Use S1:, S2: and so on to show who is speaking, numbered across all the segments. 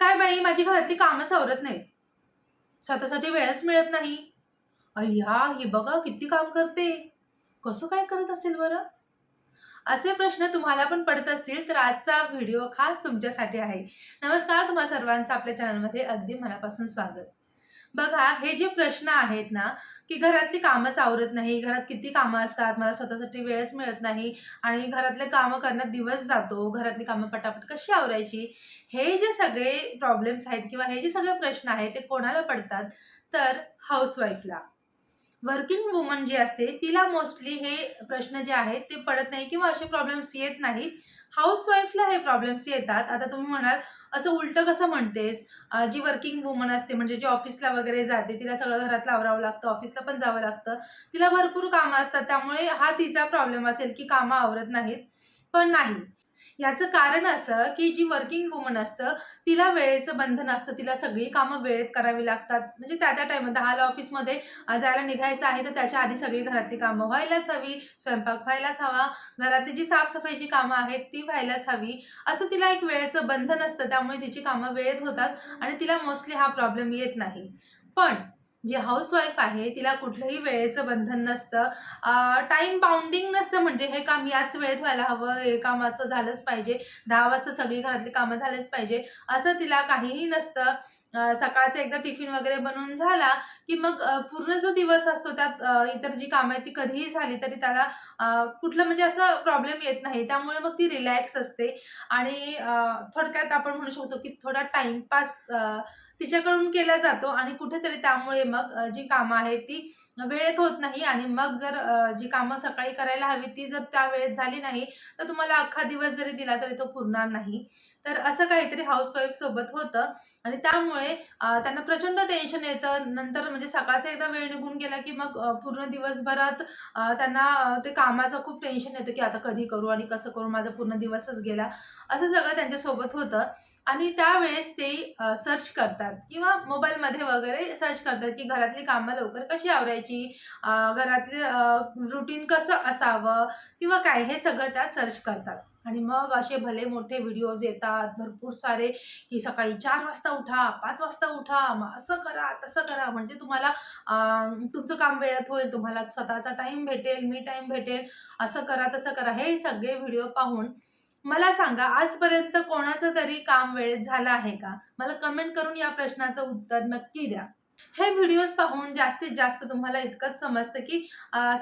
S1: काय बाई माझी घरातली कामं सावरत नाहीत. स्वतःसाठी वेळच मिळत नाही. अय्या ही बघा किती काम करते. कसं काय करत असेल बरं? असे प्रश्न तुम्हाला पण पडत असतील तर आजचा व्हिडिओ खास तुमच्यासाठी आहे. नमस्कार तुम्हा सर्वांचं आपल्या चॅनलमध्ये अगदी मनापासून स्वागत. बघा हे जे प्रश्न आहेत ना की घरातली कामच आवरत नाही घरात किती कामं असतात मला स्वतःसाठी वेळच मिळत नाही आणि घरातले कामं करण्यात दिवस जातो घरातली कामं पटापट कशी आवरायची? हे जे सगळे प्रॉब्लेम्स आहेत किंवा हे जे सगळे प्रश्न आहेत ते कोणाला पडतात? तर हाऊसवाईफला वर्किंग वुमन जी असते तिला मोस्टली हे प्रश्न जे आहेत ते पडत नाही किंवा असे प्रॉब्लेम्स येत नाहीत. हाऊसवाईफला हे प्रॉब्लेम्स येतात. आता तुम्ही म्हणाल असं उलटं कसं म्हणतेस? जी वर्किंग वुमन असते म्हणजे जी ऑफिसला वगैरे जाते तिला सगळं घरातलं आवरावं लागतं ऑफिसला पण जावं लागतं. तिला भरपूर कामं असतात त्यामुळे हा तिचा प्रॉब्लेम असेल की कामं आवरत नाहीत. पण नाही. याचं कारण असं की जी वर्किंग वुमन असतं तिला वेळेचं बंधन असतं. तिला सगळी कामं वेळेत करावी लागतात. म्हणजे त्या त्या टाईम दहाला ऑफिसमध्ये जायला निघायचं आहे तर त्याच्या आधी सगळी घरातली कामं व्हायलाच हवी. स्वयंपाक व्हायलाच हवा. घरातली जी साफसफाईची कामं आहेत ती व्हायलाच हवी. असं तिला एक वेळेचं बंधन असतं. त्यामुळे तिची कामं वेळेत होतात आणि तिला मोस्टली हा प्रॉब्लेम येत नाही. पण जी हाऊसवाईफ आहे तिला कुठलंही वेळेचं बंधन नसतं. टाईम बाउंडिंग नसतं म्हणजे हे काम याच वेळेत व्हायला हवं हे काम असं झालंच पाहिजे. दहा वाजता सगळी घरातली कामं झालेच पाहिजे. असं तिला काहीही नसतं. सकाळचं सकाळचा एकदा टिफिन वगैरे बनवून झाला की मग पूर्ण जो दिवस असतो त्यात इतर जी कामं आहेत ती कधीही झाली तरी त्याला कुठलं म्हणजे असं प्रॉब्लेम येत नाही. त्यामुळे मग ती रिलॅक्स असते. आणि थोडक्यात आपण म्हणू शकतो की थोडा टाइमपास तिच्याकडून केला जातो आणि कुठेतरी त्यामुळे मग जी कामं आहेत ती वेळेत होत नाही आणि मग जर जी कामं सकाळी करायला हवी ती जर त्या वेळेत झाली नाही तर तुम्हाला अख्खा दिवस जरी दिला तरी तो पुरणार नाही. तर असं काहीतरी हाऊसवाईफ सोबत होतं आणि त्यामुळे त्यांना प्रचंड टेन्शन येतं. नंतर म्हणजे सकाळचा एकदा वेळ निघून गेला की मग पूर्ण दिवसभरात त्यांना ते कामाचं खूप टेन्शन येतं की आता कधी करू आणि कसं करू माझा पूर्ण दिवसच गेला. असं सगळं त्यांच्यासोबत होतं. आणि त्यावेळेस ते सर्च करतात किंवा मोबाईलमध्ये वगैरे सर्च करतात की घरातली कामं लवकर कशी आवरायची? घरातले रुटीन कसं असावं? किंवा काय? हे सगळं त्या सर्च करतात. आणि मग असे भले मोठे व्हिडिओज येतात भरपूर सारे की सकाळी चार वाजता उठा पाच वाजता उठा मग असं करा तसं करा. म्हणजे तुम्हाला तुमचं काम वेळेत होईल तुम्हाला स्वतःचा टाईम भेटेल मी टाईम भेटेल असं करा तसं करा. हे सगळे व्हिडिओ पाहून मला सांगा आजपर्यंत कोणाचं तरी काम वेळेत झालं आहे का? मला कमेंट करून या प्रश्नाचं उत्तर नक्की द्या. हे व्हिडिओज पाहून जास्तीत जास्त तुम्हाला इतकंच समजतं की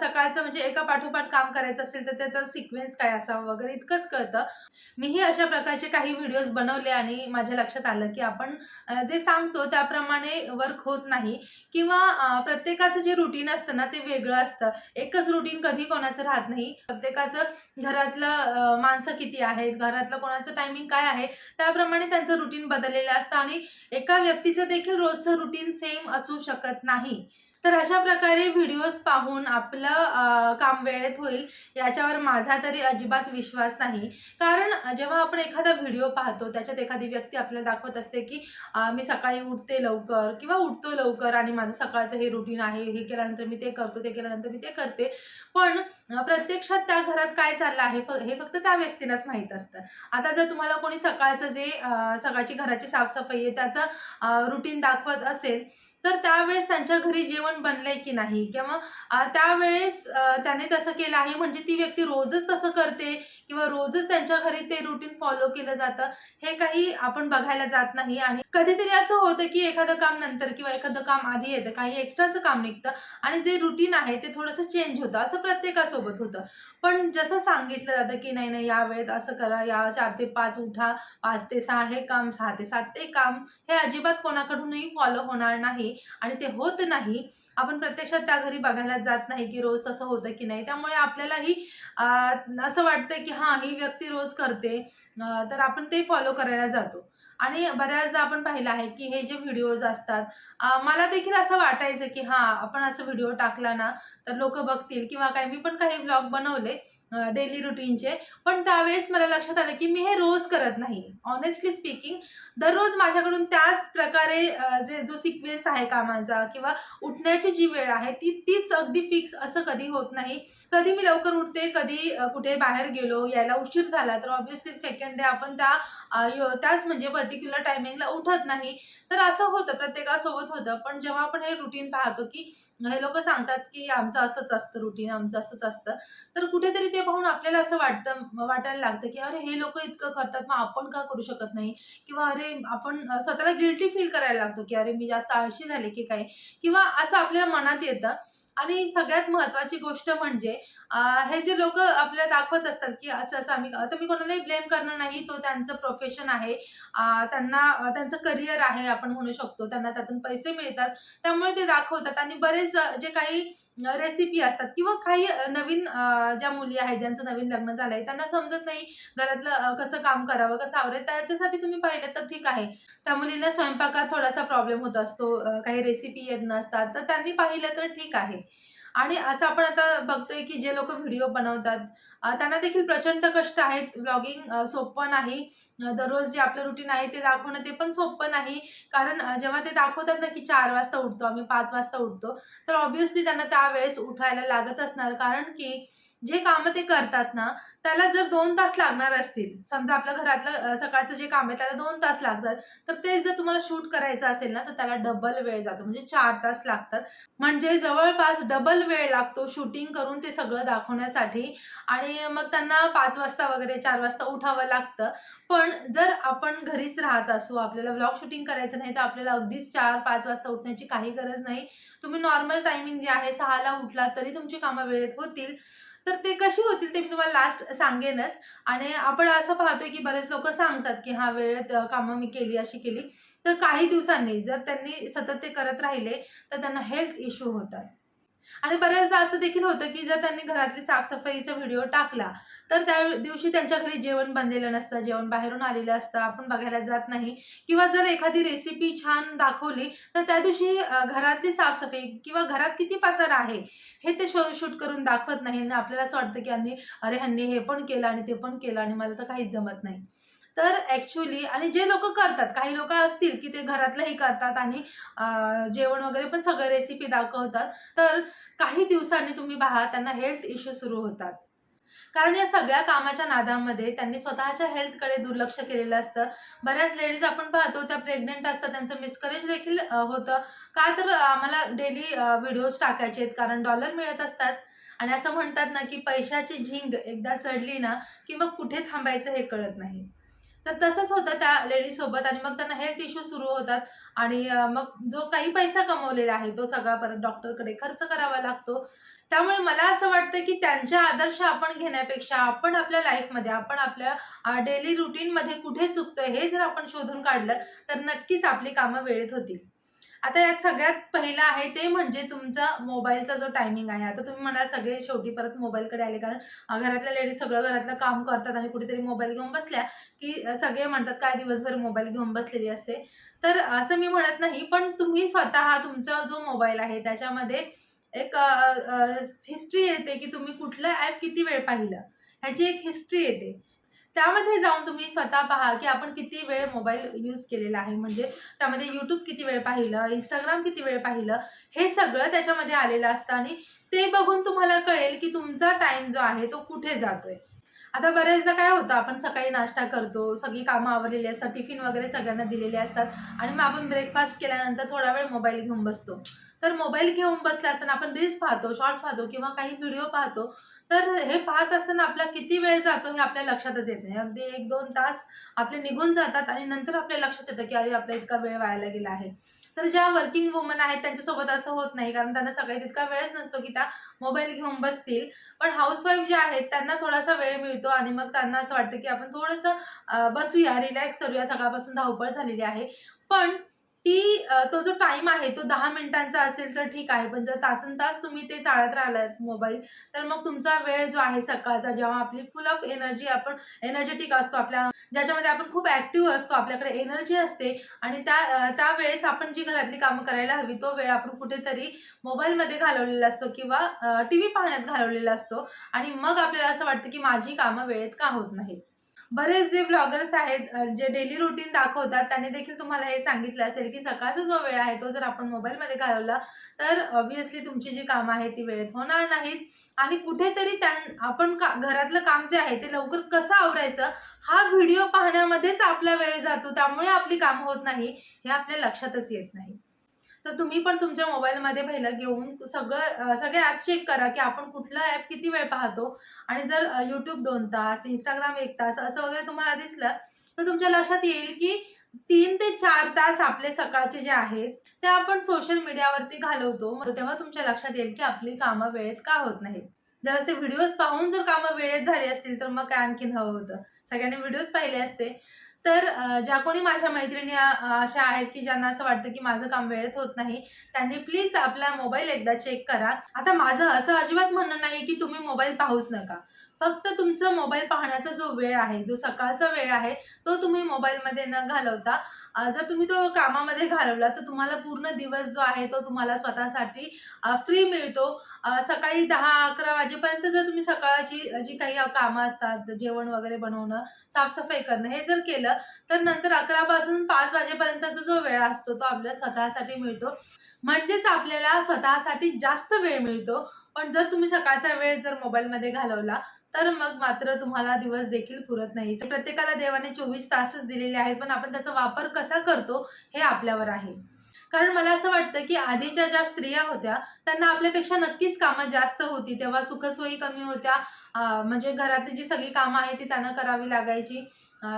S1: सकाळचं म्हणजे एका पाठोपाठ काम करायचं असेल तर त्याचा सिक्वेन्स काय असावं वगैरे इतकंच कळतं. मीही अशा प्रकारचे काही व्हिडिओज बनवले आणि माझ्या लक्षात आलं की आपण जे सांगतो त्याप्रमाणे वर्क होत नाही. किंवा प्रत्येकाचं जे रुटीन असतं ना ते वेगळं असतं. एकच रुटीन कधी कोणाचं राहत नाही. प्रत्येकाचं घरातलं माणसं किती आहेत घरातलं कोणाचं टायमिंग काय आहे त्याप्रमाणे त्यांचं रुटीन बदललेलं असतं. आणि एका व्यक्तीचं देखील रोजचं रुटीन सेम असू शकत नाही. तर अशा प्रकारे व्हिडिओज पाहून आपलं काम वेळेत होईल याच्यावर माझा तरी अजिबात विश्वास नाही. कारण जेव्हा आपण एखादा व्हिडिओ पाहतो त्याच्यात एखादी व्यक्ती आपल्याला दाखवत असते की मी सकाळी उठते लवकर किंवा उठतो लवकर आणि माझं सकाळचं हे रुटीन आहे हे केल्यानंतर मी ते करतो ते केल्यानंतर मी ते करते. पण प्रत्यक्षात त्या घरात काय चाललं आहे फ- हे फक्त त्या व्यक्तीलाच माहीत असतं. आता जर तुम्हाला कोणी सकाळचं जे सकाळची घराची साफसफाई आहे त्याचं रुटीन दाखवत असेल तर त्यावेळेस त्यांच्या घरी जेवण बनलंय की नाही? किंवा त्यावेळेस त्याने तसं केलं आहे म्हणजे ती व्यक्ती रोजच तसं करते किंवा रोजच त्यांच्या घरी ते रुटीन फॉलो केलं जातं हे काही आपण बघायला जात नाही. आणि कधीतरी असं होतं की एखादं काम नंतर किंवा एखादं काम आधी येतं काही एक्स्ट्राचं काम निघतं आणि जे रुटीन आहे ते थोडंसं चेंज होतं असं प्रत्येकासोबत होतं. पण जसं सांगितलं जातं की नाही नाही या वेळेत असं करा या चार ते पाच उठा पाच ते सहा हे काम सहा ते सात ते काम हे अजिबात कोणाकडूनही फॉलो होणार नाही. आणि ते होत नाही. आपण प्रत्यक्षात त्या घरी बघायला जात नाही की रोज तसं होतं की नाही. त्यामुळे आपल्यालाही असं वाटतं की हां ही व्यक्ती रोज करते. तर आपण ते फॉलो करायला जातो. आणि बऱ्याचदा आपण पाहिलं आहे की हे जे व्हिडिओज असतात मला देखील असं वाटायचं की हां आपण असं व्हिडिओ टाकला ना तर लोक बघतील. किंवा काय मी पण काही ब्लॉग बनवले डेली रुटीनचे पण त्यावेळेस मला लक्षात आलं की मी हे रोज करत नाही. ऑनेस्टली स्पीकिंग दररोज माझ्याकडून त्याच प्रकारे जे जो सिक्वेन्स आहे कामाचा किंवा उठण्याची जी वेळ आहे ती तीच अगदी फिक्स असं कधी होत नाही. कधी मी लवकर उठते कधी कुठे बाहेर गेलो यायला उशीर झाला तर ऑब्व्हियसली सेकंड डे आपण त्या यो- त्याच म्हणजे पर्टिक्युलर टायमिंगला उठत नाही. तर असं होतं प्रत्येकासोबत होतं. पण जेव्हा आपण हे रुटीन पाहतो की हे लोक सांगतात की आमचं असंच असतं रुटीन आमचं असंच असतं. तर कुठेतरी ते पाहून आपल्याला असं वाटतं वाटायला लागतं की अरे हे लोक इतकं करतात मग आपण का करू शकत नाही? किंवा अरे आपण स्वतःला गिल्टी फील करायला लागतो की अरे मी जास्त आळशी झाले की काय? किंवा असं आपल्याला मनात येतं आणि सगळ्यात महत्त्वाची गोष्ट म्हणजे हे जे लोक आपल्याला दाखवत असतात की असं असं आम्ही तर मी कोणालाही ब्लेम करणार नाही तो त्यांचं प्रोफेशन आहे. त्यांना त्यांचं करिअर आहे आपण म्हणू शकतो. त्यांना त्यातून पैसे मिळतात. त्यामुळे ते दाखवतात. आणि बरेच जे काही रेसिपी असतात. किंवा काही नवीन ज्या मुली आहेत ज्यांचं नवीन लग्न झालंय त्यांना समजत नाही घरातलं कसं काम करावं कसं आवरेल त्याच्यासाठी तुम्ही पाहिलं तर ठीक आहे. त्या मुलींना स्वयंपाकात थोडासा प्रॉब्लेम होत असतो काही रेसिपी येत नसतात तर त्यांनी पाहिलं तर ठीक आहे. आणि असं आपण आता बघतोय की जे लोक व्हिडिओ बनवतात त्यांना देखील प्रचंड कष्ट आहेत. ब्लॉगिंग सोपं नाही. दररोज जे आपलं रुटीन आहे ते दाखवणं ते पण सोपं नाही. कारण जेव्हा ते दाखवतात ना की चार वाजता उठतो आम्ही पाच वाजता उठतो तर ऑब्व्हियसली त्यांना त्यावेळेस उठायला लागत असणार. कारण की जे कामं ते करतात ना त्याला जर दोन तास लागणार असतील समजा आपल्या घरातलं सकाळचं जे काम आहे त्याला दोन तास लागतात तर ते जर तुम्हाला शूट करायचं असेल ना तर त्याला डबल वेळ जातो म्हणजे चार तास लागतात. म्हणजे जवळपास डबल वेळ लागतो शूटिंग करून ते सगळं दाखवण्यासाठी. आणि मग त्यांना पाच वाजता वगैरे चार वाजता उठावं लागतं. पण जर आपण घरीच राहत असू आपल्याला व्लॉग शूटिंग करायचं नाही तर आपल्याला अगदीच चार पाच वाजता उठण्याची काही गरज नाही. तुम्ही नॉर्मल टायमिंग जे आहे सहाला उठला तरी तुमची कामं वेळेत होतील. तर ते कशी होतील ते मी तुम्हाला लास्ट सांगेनच. आणि आपण असं पाहतोय की बरेच लोक सांगतात की हा वेळेत कामं मी केली अशी केली. तर काही दिवसांनी जर त्यांनी सतत ते करत राहिले तर त्यांना हेल्थ इश्यू होतात. आणि बऱ्याचदा असं देखील होतं की जर त्यांनी घरातली साफसफाईचा व्हिडिओ टाकला तर त्या दिवशी त्यांच्या घरी जेवण बनलेलं नसतं जेवण बाहेरून आलेलं असतं आपण बघायला जात नाही. किंवा जर एखादी रेसिपी छान दाखवली तर त्या दिवशी घरातली साफसफाई किंवा घरात किती पसार आहे हे ते शो शूट करून दाखवत नाही. आणि आपल्याला असं वाटतं की यांनी अरे ह्यांनी हे पण केलं आणि ते पण केलं आणि मला तर काहीच जमत नाही. तर ॲक्च्युली आणि जे लोक करतात काही लोक असतील की ते घरातलंही करतात आणि जेवण वगैरे पण सगळं रेसिपी दाखवतात तर काही दिवसांनी तुम्ही पहा त्यांना हेल्थ इश्यू सुरू होतात. कारण या सगळ्या कामाच्या नादामध्ये त्यांनी स्वतःच्या हेल्थकडे दुर्लक्ष केलेलं असतं. बऱ्याच लेडीज आपण पाहतो त्या प्रेग्नेंट असतात त्यांचं मिसकरेज देखील होतं. का तर आम्हाला डेली व्हिडिओज टाकायचे आहेत कारण डॉलर मिळत असतात. आणि असं म्हणतात ना की पैशाची झिंग एकदा चढली ना की मग कुठे थांबायचं हे कळत नाही. तर तसंच होतं त्या लेडीजसोबत आणि मग त्यांना हेल्थ इश्यू सुरू होतात. आणि मग जो काही पैसा कमवलेला आहे तो सगळा परत डॉक्टरकडे खर्च करावा लागतो. त्यामुळे मला असं वाटतं की त्यांच्या आदर्श आपण घेण्यापेक्षा आपण आपल्या लाईफमध्ये आपण आपल्या डेली रुटीनमध्ये कुठे चुकतोय हे जर आपण शोधून काढलं तर नक्कीच आपली कामं वेळेत होतील. आता यात सगळ्यात पहिलं आहे ते म्हणजे तुमचा मोबाईलचा जो टायमिंग आहे. आता तुम्ही म्हणाल सगळे शेवटी परत मोबाईलकडे आले कारण घरातल्या लेडीज सगळं घरातलं काम करतात आणि कुठेतरी मोबाईल घेऊन बसल्या की सगळे म्हणतात काय दिवसभर मोबाईल घेऊन बसलेली असते. तर असं मी म्हणत नाही पण तुम्ही स्वतः तुमचा जो मोबाईल आहे त्याच्यामध्ये एक हिस्ट्री येते की तुम्ही कुठलं ॲप किती वेळ पाहिलं? ह्याची एक हिस्ट्री येते. त्यामध्ये जाऊन तुम्ही स्वतः पहा की आपण किती वेळ मोबाईल यूज केलेला आहे. म्हणजे त्यामध्ये यूट्यूब किती वेळ पाहिलं इंस्टाग्राम किती वेळ पाहिलं हे सगळं त्याच्यामध्ये आलेलं असतं आणि ते बघून तुम्हाला कळेल की तुमचा टाइम जो आहे तो कुठे जातोय. आता बरेचदा काय होतं आपण सकाळी नाश्ता करतो सगळी कामं आवरलेली असतात टिफिन वगैरे सगळ्यांना दिलेले असतात आणि मग आपण ब्रेकफास्ट केल्यानंतर थोडा वेळ मोबाईल घेऊन बसतो. तर मोबाईल घेऊन बसला असताना आपण रील्स पाहतो शॉर्ट्स पाहतो किंवा काही व्हिडिओ पाहतो तर हे पाहत असताना आपला किती वेळ जातो हे आपल्या लक्षातच येत नाही. अगदी एक दोन तास आपले निघून जातात आणि नंतर आपल्या लक्षात येतं की अरे आपला इतका वेळ वायाला गेला आहे. तर ज्या वर्किंग वुमन आहेत त्यांच्यासोबत असं होत नाही कारण त्यांना सगळ्यात इतका वेळच नसतो की त्या मोबाईल घेऊन बसतील. पण हाऊसवाईफ ज्या आहेत त्यांना थोडासा वेळ मिळतो आणि मग त्यांना असं वाटतं की आपण थोडंसं बसूया रिलॅक्स करूया. सकाळपासून धावपळ झालेली आहे. पण की तो जो टाइम आहे तो दहा मिनिटांचा असेल तर ठीक आहे. पण जर तासनतास तुम्ही ते चाळत राहिलात मोबाईल, तर मग तुमचा वेळ जो आहे सकाळचा जेव्हा आपली फुल ऑफ एनर्जी आपण एनर्जेटिक असतो आपल्या ज्याच्यामध्ये आपण खूप ॲक्टिव्ह असतो, आपल्याकडे एनर्जी असते आणि त्या त्यावेळेस आपण जी घरातली कामं करायला हवी, तो वेळ आपण कुठेतरी मोबाईलमध्ये घालवलेला असतो किंवा टी टीव्ही पाहण्यात घालवलेला असतो आणि मग आपल्याला असं वाटतं की माझी कामं वेळेत का होत नाहीत. बरेच जे ब्लॉगर्स आहेत जे डेली रुटीन दाखवतात त्यांनी देखील तुम्हाला हे सांगितलं असेल की सकाळचा जो वेळ आहे तो जर आपण मोबाईलमध्ये घालवला तर ऑब्व्हियसली तुमची जी कामं आहेत ती वेळेत होणार नाहीत आणि कुठेतरी त्या आपण का घरातलं काम जे आहे ते लवकर कसं आवरायचं हा व्हिडिओ पाहण्यामध्येच आपला वेळ जातो. त्यामुळे आपली कामं होत नाही हे आपल्या लक्षातच येत नाही. तर तुम्ही पण तुमच्या मोबाईलमध्ये पहिलं घेऊन सगळं सगळे ॲप चेक करा की आपण कुठला ॲप किती वेळ पाहतो आणि जर यूट्यूब दोन तास, इंस्टाग्राम एक तास असं वगैरे तुम्हाला दिसलं, तर तुमच्या लक्षात येईल की तीन ते चार तास आपले सकाळचे जे आहेत, ते आपण सोशल मीडियावरती घालवतो. मग तेव्हा तुमच्या लक्षात येईल की आपली कामं वेळेत का होत नाहीत. जर असे व्हिडिओज पाहून जर कामं वेळेत झाली असतील, तर मग काय आणखीन हवं होतं. सगळ्यांनी व्हिडिओज पाहिले असते. तर ज्या कोणी माझ्या मैत्रिणी अशा आहेत की ज्यांना असं वाटतं की माझं काम वेळेत होत नाही, त्यांनी प्लीज आपला मोबाईल एकदा चेक करा. आता माझं असं अजिबात म्हणणं नाही की तुम्ही मोबाईल पाहूच नका. फक्त तुमचा मोबाईल पाहण्याचा जो वेळ आहे, जो सकाळचा वेळ आहे, तो तुम्ही मोबाईलमध्ये न घालवता जर तुम्ही तो कामामध्ये घालवला, तर तुम्हाला पूर्ण दिवस जो आहे तो तुम्हाला स्वतःसाठी फ्री मिळतो. सकाळी दहा अकरा वाजेपर्यंत जर तुम्ही सकाळची जी काही कामं असतात, जेवण वगैरे बनवणं, साफसफाई करणं, हे जर केलं, तर नंतर 11 पासून 5 वाजेपर्यंतचा जो वेळ असतो, तो आपल्या स्वतःसाठी मिळतो. म्हणजेच आपल्याला स्वतःसाठी जास्त वेळ मिळतो. पण जर तुम्ही सकाळचा वेळ जर मोबाईलमध्ये घालवला, तर मग मात्र तुम्हाला दिवस देखील पुरत नाही. प्रत्येकाला देवाने 24 तासच दिलेले आहेत, पण आपण त्याचा वापर कसा करतो, हे आपल्यावर आहे. कारण मला असं वाटतं की आधीच्या ज्या स्त्रिया होत्या, त्यांना आपल्यापेक्षा नक्कीच कामं जास्त होती. तेव्हा सुखसोयी कमी होत्या. म्हणजे घरातली जी सगळी कामं आहेत, ती त्यांना करावी लागायची.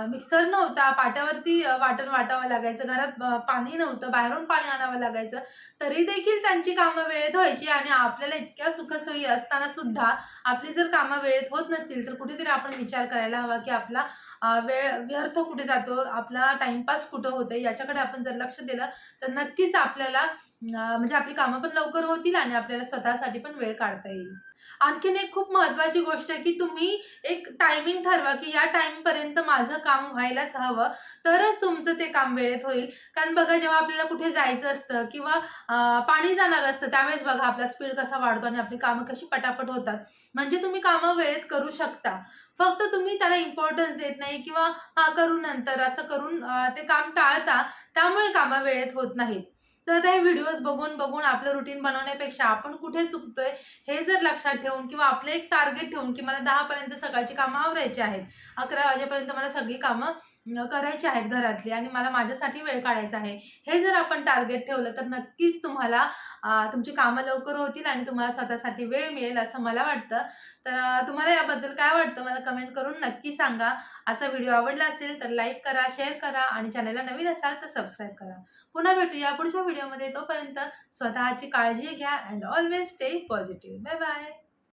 S1: मिक्सर नव्हता, पाट्यावरती वाटण वाटावं लागायचं. घरात पाणी नव्हतं, बाहेरून पाणी आणावं लागायचं. तरी देखील त्यांची कामं वेळेत व्हायची आणि आपल्याला इतक्या सुखसोयी असताना सुद्धा आपली जर कामं वेळेत होत नसतील, तर कुठेतरी आपण विचार करायला हवा की आपला वेळ व्यर्थ कुठे जातो, आपला टाईमपास कुठं होतं याच्याकडे आपण जर लक्ष दिलं, तर नक्कीच आपल्याला अ, म्हणजे आपली कामं पण लवकर होतील आणि आपल्याला स्वतःसाठी पण वेळ काढता येईल. आणखीन एक खूप महत्त्वाची गोष्ट आहे की तुम्ही एक टायमिंग ठरवा की या टाईमपर्यंत माझं काम व्हायलाच हवं, तरच तुमचं ते काम वेळेत होईल. कारण बघा, जेव्हा आपल्याला कुठे जायचं असतं किंवा अ, पाणी जाणार असतं, त्यावेळेस बघा आपला स्पीड कसा वाढतो आणि आपली कामं कशी पटापट होतात. म्हणजे तुम्ही कामं वेळेत करू शकता. फक्त तुम्ही त्याला इम्पोर्टन्स देत नाही किंवा हां, करू नंतर असं करून अ, ते काम टाळता. त्यामुळे कामं वेळेत होत नाहीत. तर ते हे व्हिडिओज बघून-बघून आपलं रुटीन बनवण्यापेक्षा आपण कुठे चुकतोय, हे जर लक्षात ठेवून किंवा आपलं एक टार्गेट ठेवून की मला दहापर्यंत सकाळची कामं आवरायची आहेत. 11 वाजेपर्यंत मला सगळी कामं करायचे आहेत घरातली आणि मला माझ्यासाठी वेळ काढायचा आहे. हे जर आपण टार्गेट ठेवलं, तर नक्कीच तुम्हाला तुमची कामं लवकर होतील आणि तुम्हाला स्वतःसाठी वेळ मिळेल, असं मला वाटतं. तर तुम्हाला याबद्दल काय वाटतं, मला कमेंट करून नक्की सांगा. आजचा व्हिडिओ आवडला असेल, तर लाईक करा, शेअर करा आणि चॅनलला नवीन असाल, तर सबस्क्राईब करा. पुन्हा भेटूया पुढच्या व्हिडिओमध्ये. तोपर्यंत स्वतःची काळजी घ्या and always stay positive. Bye bye.